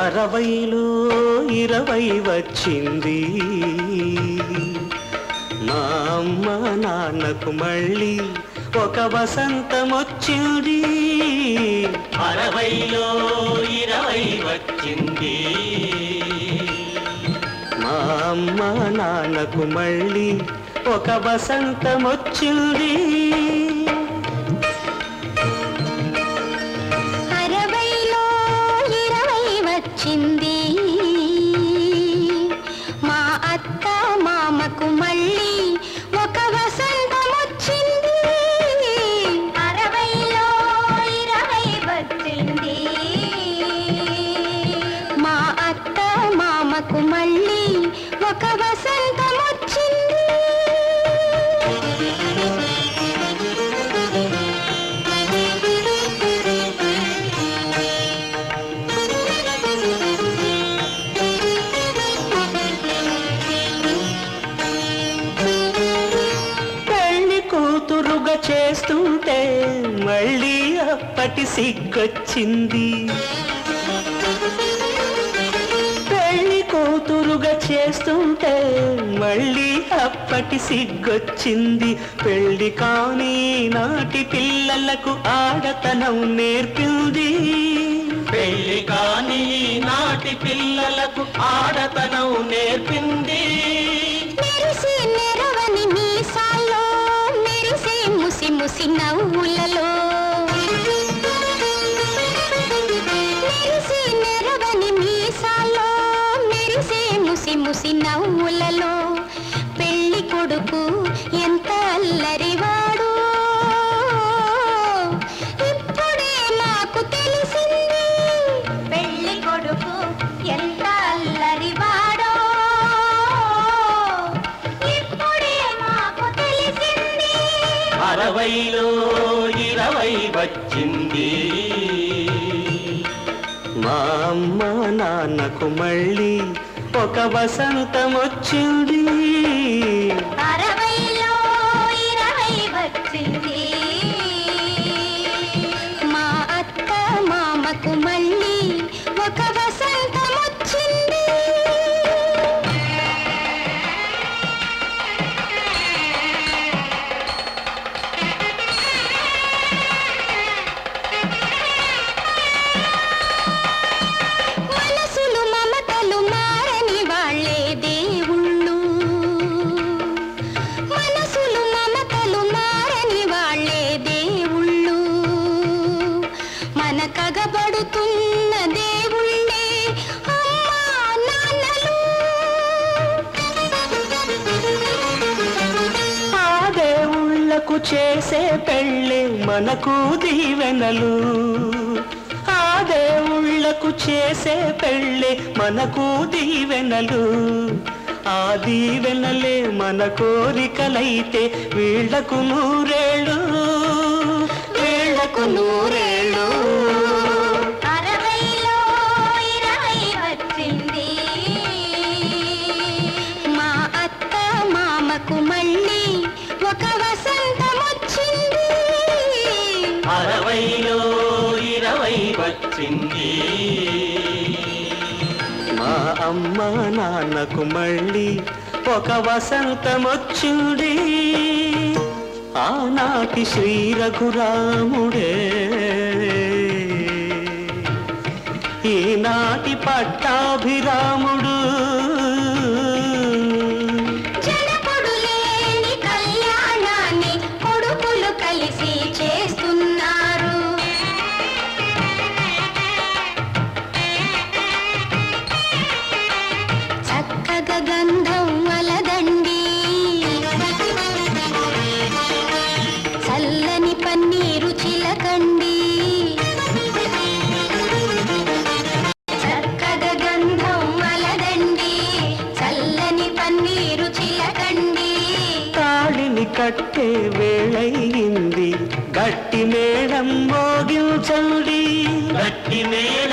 అరవైలో ఇరవై వచ్చింది. మా అమ్మ నాన్నకు మళ్ళీ ఒక వసంతం వచ్చింది అరవైలో ఇరవై వచ్చింది. మా అమ్మ నాన్నకు మళ్ళీ ఒక వసంతం వచ్చింది అప్పటి సిగ్గొచ్చింది. పెళ్ళి కూతురుగా చేస్తుంటే మళ్ళీ అప్పటి సిగ్గొచ్చింది. పెళ్ళి కాని నాటి పిల్లలకు ఆడతనం నేర్పింది. పెళ్ళి కాని నాటి పిల్లలకు ఆడతనం నేర్పింది. ముసి నవ్వులలో పెళ్ళి కొడుకు ఎంత అల్లరివాడు. ఇప్పుడే నాకు తెలిసింది పెళ్ళి కొడుకు ఎంత అల్లరివాడో. ఇప్పుడే నాకు తెలిసింది అరవైలో ఇరవై వచ్చింది. మా అమ్మ నాన్నకు మళ్ళీ ఒక వసంతం మన కగబడుతున్న దేవుళ్ళే అమ్మా నాన్నలు. ఆ దేవుళ్ళకు చేసే పెళ్ళే మనకు దీవెనలు. ఆ దేవుళ్ళకు చేసే పెళ్ళే మనకు దీవెనలు. ఆ దీవెనలే మన కోరికలైతే వీళ్ళకు నూరేళ్ళు. వీళ్ళకు నూరేళ్ళు వచ్చింది. మా అమ్మ నాన్నకు మళ్ళీ ఒక వసంతమొచ్చుడి ఆనాటి శ్రీ రఘురాముడే ఈనాటి పట్టాభిరాముడు కట్టే వేళయింది. గట్టి మేడం మోగించండి. గట్టి మేడం